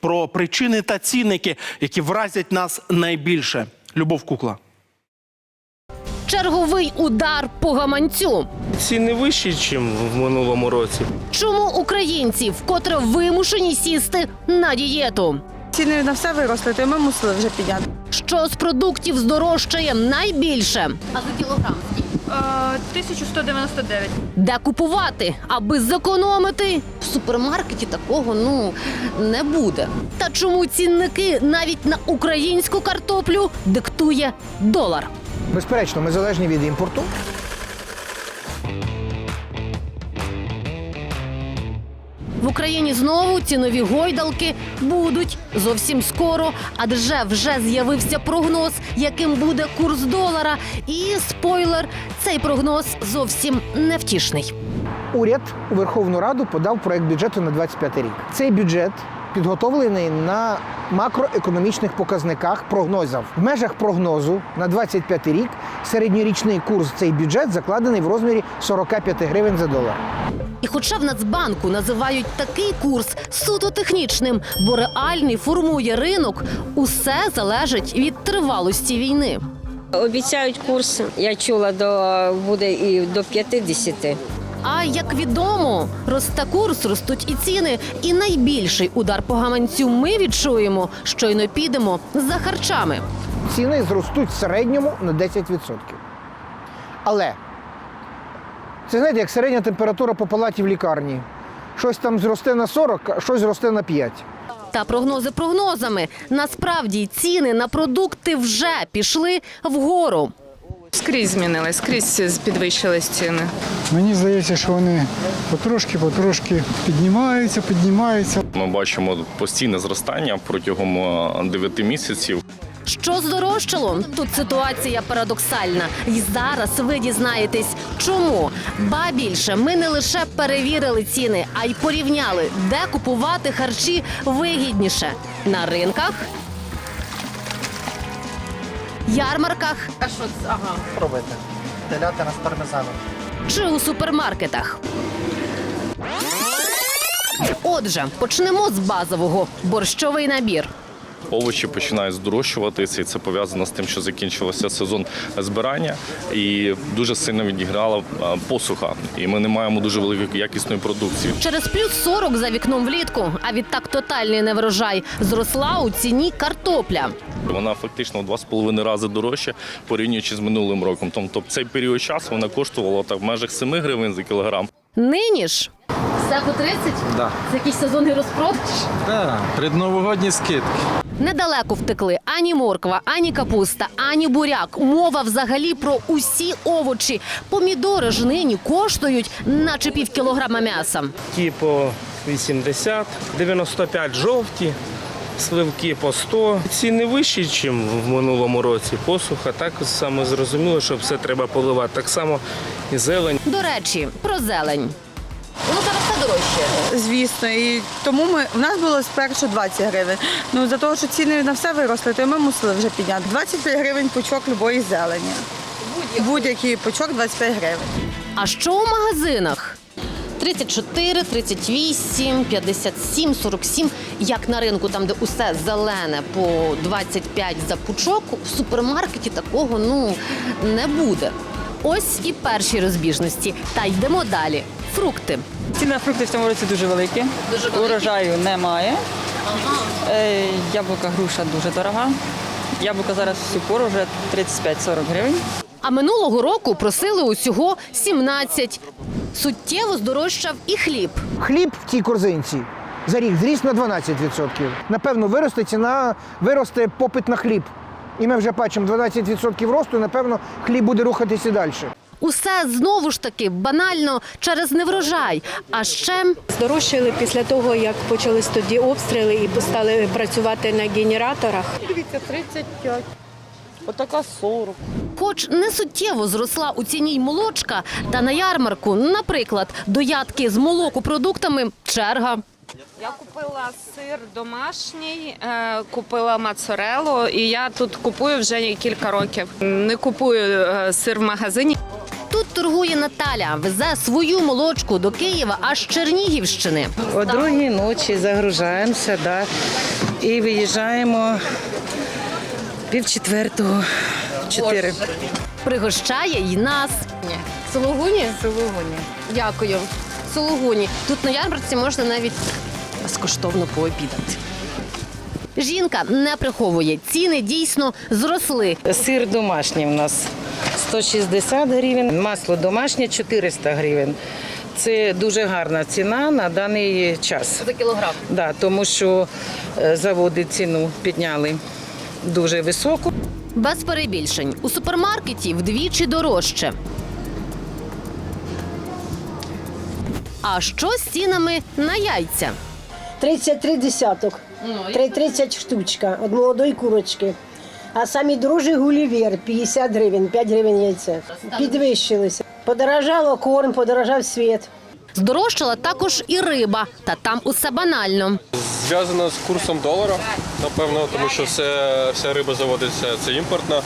про причини та цінники, які вразять нас найбільше. Любов кукла. Черговий удар по гаманцю. Ціни вищі, ніж в минулому році. Чому українці вкотре вимушені сісти на дієту? Ціни на все виросли, то ми мусили вже підняти. Що з продуктів здорожчає найбільше? А за кілограм? 1199. Де купувати, аби зекономити? В супермаркеті такого ну не буде. Та чому цінники навіть на українську картоплю диктує долар? Безперечно, ми залежні від імпорту. В Україні знову цінові гойдалки будуть зовсім скоро, адже вже з'явився прогноз, яким буде курс долара. І спойлер, цей прогноз зовсім невтішний. Уряд у Верховну Раду подав проект бюджету на 25 рік. Цей бюджет підготовлений на макроекономічних показниках прогнозів. В межах прогнозу на 25 рік середньорічний курс цей бюджет закладений в розмірі 45 гривень за долар. І хоча в Нацбанку називають такий курс суто технічним, бо реальний формує ринок, усе залежить від тривалості війни. Обіцяють курс, я чула, до буде і до 50. А як відомо, росте курс, ростуть і ціни. І найбільший удар по гаманцю ми відчуємо, щойно підемо за харчами. Ціни зростуть в середньому на 10%. Але це знаєте, як середня температура по палаті в лікарні. Щось там зросте на 40, а щось зросте на 5. Та прогнози прогнозами. Насправді ціни на продукти вже пішли вгору. Скрізь змінились, скрізь підвищились ціни. Мені здається, що вони потрошки-потрошки піднімаються, піднімаються. Ми бачимо постійне зростання протягом 9 місяців. Що здорожчало? Тут ситуація парадоксальна. І зараз ви дізнаєтесь, чому. Ба більше ми не лише перевірили ціни, а й порівняли, де купувати харчі вигідніше на ринках. Ярмарках Пробуйте. Телятина з пармезаном. чи у супермаркетах. Отже, почнемо з базового борщовий набір. Овочі починають здорожчуватися, і це пов'язано з тим, що закінчився сезон збирання, і дуже сильно відіграла посуха. І ми не маємо дуже великої якісної продукції. Через плюс 40 за вікном влітку, а відтак тотальний неврожай зросла у ціні картопля. Вона фактично в два з половиною рази дорожча, порівнюючи з минулим роком. Тобто, цей період часу вона коштувала так в межах 7 гривень за кілограм. Нині ж все по 30? Да. Це якийсь сезонний розпродаж? Да, предновогодні скидки. Недалеко втекли ані морква, ані капуста, ані буряк. Мова взагалі про усі овочі. Помідори ж нині коштують, наче пів кілограма м'яса. Ті по 80, 95 жовті, сливки по 100. Ціни вищі, ніж в минулому році. Посуха, так саме зрозуміло, що все треба поливати. Так само і зелень. До речі, про зелень. Воно дорожче. Звісно, і тому ми в нас було спершу 20 гривень. Ну за того, що ціни на все виросли, то ми мусили вже підняти. 25 гривень пучок любої зелені. Будь-який пучок 25 гривень. А що у магазинах? 34, 38, 57, 47. Як на ринку, там, де усе зелене по 25 за пучок, в супермаркеті такого ну не буде. Ось і перші розбіжності. Та йдемо далі. Фрукти. Ціни на фрукти в цьому році дуже великі. Дуже великі? Урожаю немає. Е, яблука груша дуже дорога. Яблука зараз всю пору вже 35-40 гривень. А минулого року просили усього 17. Суттєво здорожчав і хліб. Хліб в тій корзинці за рік зріс на 12%. Напевно, виросте ціна, виросте попит на хліб. І ми вже бачимо 12% росту, напевно, хліб буде рухатися далі. Усе знову ж таки банально через неврожай. А ще Здорожчали після того, як почались тоді обстріли і стали працювати на генераторах. Отака 40. Хоч не суттєво зросла у ціні й молочка, та на ярмарку, наприклад, до ядки з молокопродуктами черга. Я купила сир домашній, е, купила моцарелу, і я тут купую вже кілька років. Не купую е, сир в магазині. Тут торгує Наталя. Везе свою молочку до Києва аж з Чернігівщини. О другій ночі загружаємося да, і виїжджаємо пів четвертого, чотири. Пригощає й нас. Сологуні? Сологуні. Дякую. Сологуні. Тут на ярмарці можна навіть безкоштовно пообідати. Жінка не приховує. Ціни дійсно зросли. Сир домашній у нас 160 гривень, масло домашнє 400 гривень. Це дуже гарна ціна на даний час. За кілограм. Да, тому що е, заводи ціну підняли дуже високу. Без перебільшень. У супермаркеті вдвічі дорожче. А що з цінами на яйця? 33 десяток, 30 штучка від молодої курочки. А самі дорожчі гулівер 50 гривень, 5 гривень яйце. Підвищилися. Подорожало корм, подорожав світ. Здорожчала також і риба, та там усе банально. Зв'язано з курсом долара, напевно, тому що все, вся риба заводиться, це імпортна,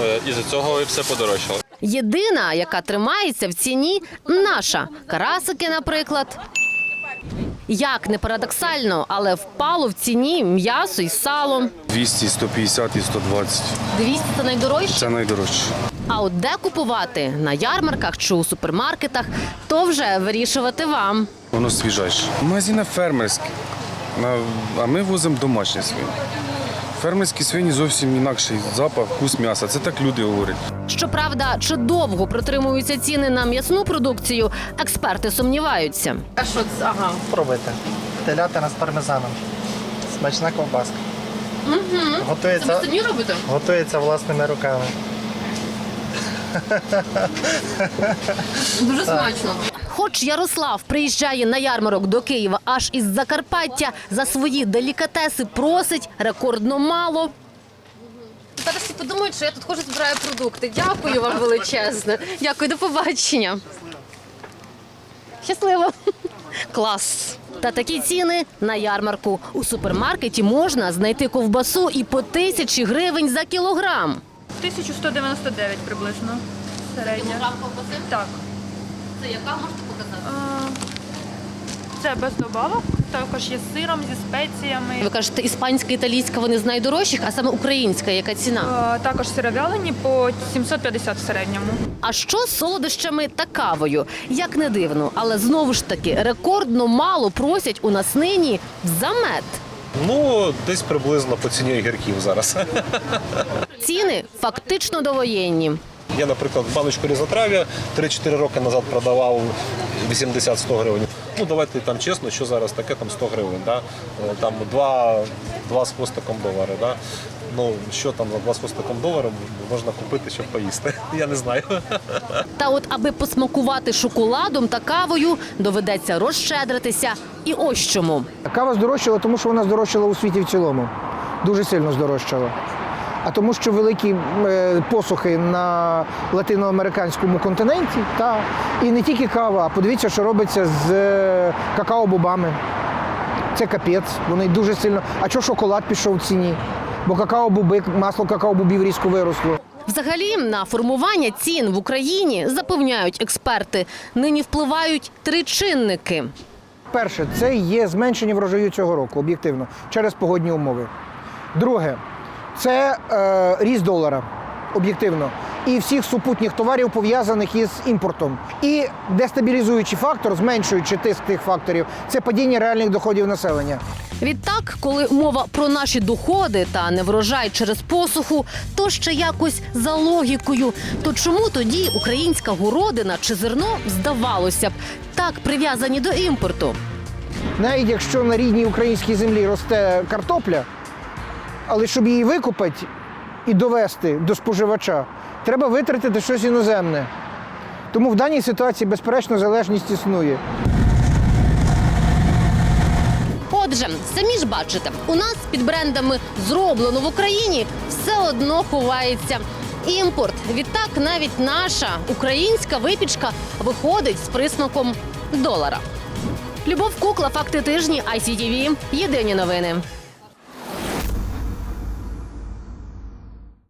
е, і за цього і все подорожчало. Єдина, яка тримається в ціні, наша карасики, наприклад. Як не парадоксально, але впало в ціні м'ясо і сало. 200, 150 і 120. 200 – це найдорожче. Це найдорожче. А от де купувати на ярмарках чи у супермаркетах, то вже вирішувати вам. Воно свіжайше. Магазини фермерські, а ми возимо домашнє свині. Фермерські свині зовсім інакший запах, вкус м'яса. Це так люди говорять. Щоправда, чи довго протримуються ціни на м'ясну продукцію, експерти сумніваються. А що це? Ага. Пробуйте. Телятина з пармезаном. Смачна ковбаска. Готується, робите? готується власними руками. Дуже смачно. Хоч Ярослав приїжджає на ярмарок до Києва аж із Закарпаття, за свої делікатеси просить рекордно мало. Зараз всі подумають, що я тут хожу збираю продукти. Дякую вам величезне. Дякую, до побачення. Щасливо. Клас. Та такі ціни на ярмарку. У супермаркеті можна знайти ковбасу і по тисячі гривень за кілограм. 1199 приблизно. Середня. ковбаси? Так. Це яка можете показати? Це без добавок. Також є з сиром, зі спеціями. Ви кажете, іспанська, італійська вони з найдорожчих, а саме українська, яка ціна? Е, Також сировялені по 750 в середньому. А що з солодощами та кавою? Як не дивно, але знову ж таки рекордно мало просять у нас нині за мед. Ну, десь приблизно по ціні огірків зараз. Ціни фактично довоєнні. Я, наприклад, баночку різотрав'я 3-4 роки назад продавав 80-100 гривень. Ну, давайте там чесно, що зараз таке там 100 гривень. Да? Е, Там 2, 2 з хвостиком долари. Да? Ну, що там за 2 з хвостиком долара можна купити, щоб поїсти? Я не знаю. Та от аби посмакувати шоколадом та кавою, доведеться розщедритися. І ось чому. Кава здорожчала, тому що вона здорожчала у світі в цілому. Дуже сильно здорожчала. А тому, що великі е, посухи на латиноамериканському континенті, та і не тільки кава, а подивіться, що робиться з е, какао-бобами. Це капець, вони дуже сильно. А чого шоколад пішов в ціні? Бо какао-буби, масло какао-бубів різко виросло. Взагалі на формування цін в Україні запевняють експерти. Нині впливають три чинники. Перше, це є зменшення врожаю цього року, об'єктивно, через погодні умови. Друге, це е, ріст долара, об'єктивно, і всіх супутніх товарів, пов'язаних із імпортом. І дестабілізуючий фактор, зменшуючи тиск тих факторів, це падіння реальних доходів населення. Відтак, коли мова про наші доходи та неврожай через посуху, то ще якось за логікою. То чому тоді українська городина чи зерно здавалося б так прив'язані до імпорту? Навіть якщо на рідній українській землі росте картопля, але щоб її викопати і довести до споживача, треба витратити щось іноземне. Тому в даній ситуації, безперечно, залежність існує. Отже, самі ж бачите, у нас під брендами зроблено в Україні все одно ховається імпорт. Відтак навіть наша українська випічка виходить з присмаком долара. Любов Кукла, факти тижні, ICTV. Єдині новини.